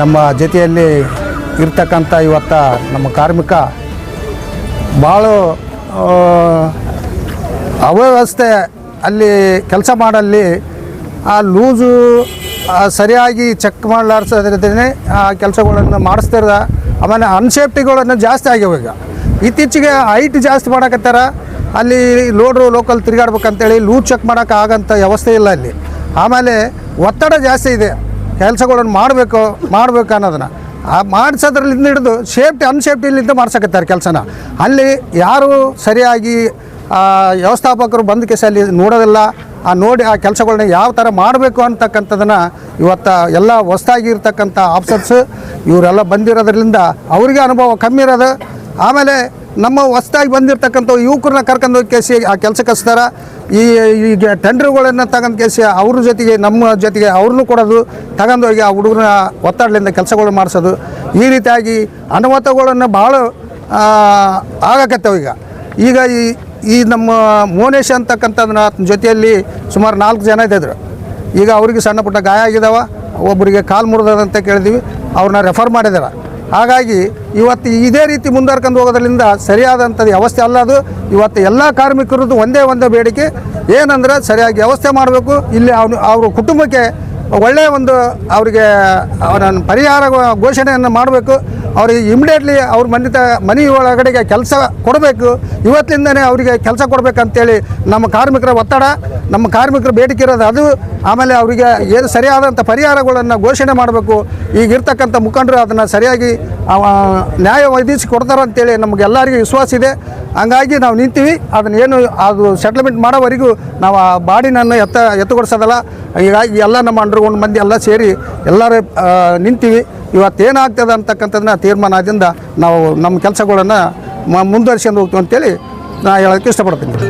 ನಮ್ಮ ಜೊತೆಯಲ್ಲಿ ಇರ್ತಕ್ಕಂಥ ಇವತ್ತ ನಮ್ಮ ಕಾರ್ಮಿಕ ಭಾಳ ಅವ್ಯವಸ್ಥೆ ಅಲ್ಲಿ ಕೆಲಸ ಮಾಡಲ್ಲಿ ಆ ಲೂಸು ಸರಿಯಾಗಿ ಚೆಕ್ ಮಾಡಲಾರ್ಸೋದ್ರೆ ಆ ಕೆಲಸಗಳನ್ನು ಮಾಡಿಸ್ತಿರ್ದ. ಆಮೇಲೆ ಅನ್ಸೇಫ್ಟಿಗಳನ್ನು ಜಾಸ್ತಿ ಆಗ್ಯಾವ ಈಗ. ಇತ್ತೀಚೆಗೆ ಹೈಟ್ ಜಾಸ್ತಿ ಮಾಡಕತ್ತಾರ. ಅಲ್ಲಿ ಲೋಡ್ರು ಲೋಕಲ್ ತಿರುಗಾಡ್ಬೇಕಂತೇಳಿ ಲೂಸ್ ಚೆಕ್ ಮಾಡೋಕೆ ವ್ಯವಸ್ಥೆ ಇಲ್ಲ ಅಲ್ಲಿ. ಆಮೇಲೆ ಒತ್ತಡ ಜಾಸ್ತಿ ಇದೆ. ಕೆಲಸಗಳನ್ನು ಮಾಡಬೇಕು ಮಾಡಬೇಕು ಅನ್ನೋದನ್ನ. ಆ ಮಾಡಿಸೋದ್ರಲ್ಲಿಂದ ಹಿಡಿದು ಸೇಫ್ಟಿ ಅನ್ಸೇಫ್ಟಿಲಿಂದ ಮಾಡ್ಸಕತ್ತಾರೆ ಕೆಲಸನ. ಅಲ್ಲಿ ಯಾರು ಸರಿಯಾಗಿ ವ್ಯವಸ್ಥಾಪಕರು ಬಂದ ಕೇಸಲ್ಲಿ ನೋಡೋದಿಲ್ಲ. ಆ ನೋಡಿ ಆ ಕೆಲಸಗಳನ್ನ ಯಾವ ಥರ ಮಾಡಬೇಕು ಅಂತಕ್ಕಂಥದ್ದನ್ನು ಇವತ್ತು ಎಲ್ಲ ಹೊಸದಾಗಿ ಇರ್ತಕ್ಕಂಥ ಆಫೀಸರ್ಸ್ ಇವರೆಲ್ಲ ಬಂದಿರೋದ್ರಿಂದ ಅವರಿಗೆ ಅನುಭವ ಕಮ್ಮಿ ಇರೋದು. ಆಮೇಲೆ ನಮ್ಮ ಹೊಸ್ದಾಗಿ ಬಂದಿರತಕ್ಕಂಥ ಯುವಕರನ್ನ ಕರ್ಕೊಂಡು ಕೇಸಿ ಆ ಕೆಲಸಕ್ಕೆ ಹಚ್ತಾರ ಈ, ಈಗ ಟೆಂಡರ್ಗಳನ್ನು ತಗೊಂಡು ಕೇಸಿ ಅವ್ರ ಜೊತೆಗೆ ನಮ್ಮ ಜೊತೆಗೆ ಅವ್ರನ್ನೂ ಕೊಡೋದು ತಗೊಂಡು ಹೋಗಿ ಆ ಹುಡುಗರನ್ನ ಒತ್ತಡಲಿಂದ ಕೆಲಸಗಳು ಮಾಡಿಸೋದು. ಈ ರೀತಿಯಾಗಿ ಅನುಮತಗಳನ್ನು ಭಾಳ ಆಗಕತ್ತವು ಈಗ. ಈಗ ಈ ಈ ನಮ್ಮ ಮೋನೇಶ್ ಅಂತಕ್ಕಂಥದ್ದನ್ನ ಆತನ ಜೊತೆಯಲ್ಲಿ ಸುಮಾರು ನಾಲ್ಕು ಜನ ಇದ್ದಿದ್ರು. ಈಗ ಅವ್ರಿಗೆ ಸಣ್ಣ ಪುಟ್ಟ ಗಾಯ ಆಗಿದಾವ. ಒಬ್ಬರಿಗೆ ಕಾಲು ಮುರಿದದಂತ ಕೇಳಿದ್ವಿ. ಅವ್ರನ್ನ ರೆಫರ್ ಮಾಡಿದಾರೆ. ಹಾಗಾಗಿ ಇವತ್ತು ಇದೇ ರೀತಿ ಮುಂದುವರ್ಕೊಂಡು ಹೋಗೋದ್ರಿಂದ ಸರಿಯಾದಂಥದ್ದು ವ್ಯವಸ್ಥೆ ಅಲ್ಲ ಅದು. ಇವತ್ತು ಎಲ್ಲ ಕಾರ್ಮಿಕರದ್ದು ಒಂದೇ ಒಂದೇ ಬೇಡಿಕೆ. ಏನಂದ್ರೆ ಸರಿಯಾಗಿ ವ್ಯವಸ್ಥೆ ಮಾಡಬೇಕು. ಇಲ್ಲಿ ಅವನು, ಅವ್ರ ಕುಟುಂಬಕ್ಕೆ ಒಳ್ಳೆಯ ಒಂದು ಅವರಿಗೆ ಅವರ ಪರಿಹಾರ ಘೋಷಣೆಯನ್ನು ಮಾಡಬೇಕು. ಅವ್ರಿಗೆ ಇಮಿಡಿಯೇಟ್ಲಿ ಅವ್ರ ಮನೆ ಮನೆ ಒಳಗಡೆಗೆ ಕೆಲಸ ಕೊಡಬೇಕು. ಇವತ್ತಿಂದನೇ ಅವರಿಗೆ ಕೆಲಸ ಕೊಡಬೇಕಂತೇಳಿ ನಮ್ಮ ಕಾರ್ಮಿಕರ ಒತ್ತಡ. ನಮ್ಮ ಕಾರ್ಮಿಕರ ಬೇಡಿಕೆ ಇರೋದು ಅದು. ಆಮೇಲೆ ಅವರಿಗೆ ಏನು ಸರಿಯಾದಂಥ ಪರಿಹಾರಗಳನ್ನು ಘೋಷಣೆ ಮಾಡಬೇಕು. ಈಗಿರ್ತಕ್ಕಂಥ ಮುಖಂಡರು ಅದನ್ನು ಸರಿಯಾಗಿ ನ್ಯಾಯ ಒದಗಿಸಿ ಅಂತೇಳಿ ನಮಗೆಲ್ಲರಿಗೂ ವಿಶ್ವಾಸ ಇದೆ. ಹಂಗಾಗಿ ನಾವು ನಿಂತೀವಿ. ಅದನ್ನು ಏನು ಅದು ಸೆಟ್ಲ್ಮೆಂಟ್ ಮಾಡೋವರೆಗೂ ನಾವು ಆ ಬಾಡಿನನ್ನು ಎತ್ತ, ಎತ್ತುಗೊಡಿಸೋದಲ್ಲ. ಹೀಗಾಗಿ ಎಲ್ಲ ನಮ್ಮ ಅಂಡರ್ಗೊಂಡು ಮಂದಿ ಎಲ್ಲ ಸೇರಿ ಎಲ್ಲರೂ ನಿಂತೀವಿ. ಇವತ್ತೇನಾಗ್ತದೆ ಅಂತಕ್ಕಂಥದ್ದನ್ನ ತೀರ್ಮಾನದಿಂದ ನಾವು ನಮ್ಮ ಕೆಲಸಗಳನ್ನು ಮುಂದುವರಿಸ್ಕೊಂಡು ಹೋಗ್ತೀವಿ ಅಂತೇಳಿ ನಾ ಹೇಳೋಕ್ಕೆ ಇಷ್ಟಪಡ್ತೀನಿ.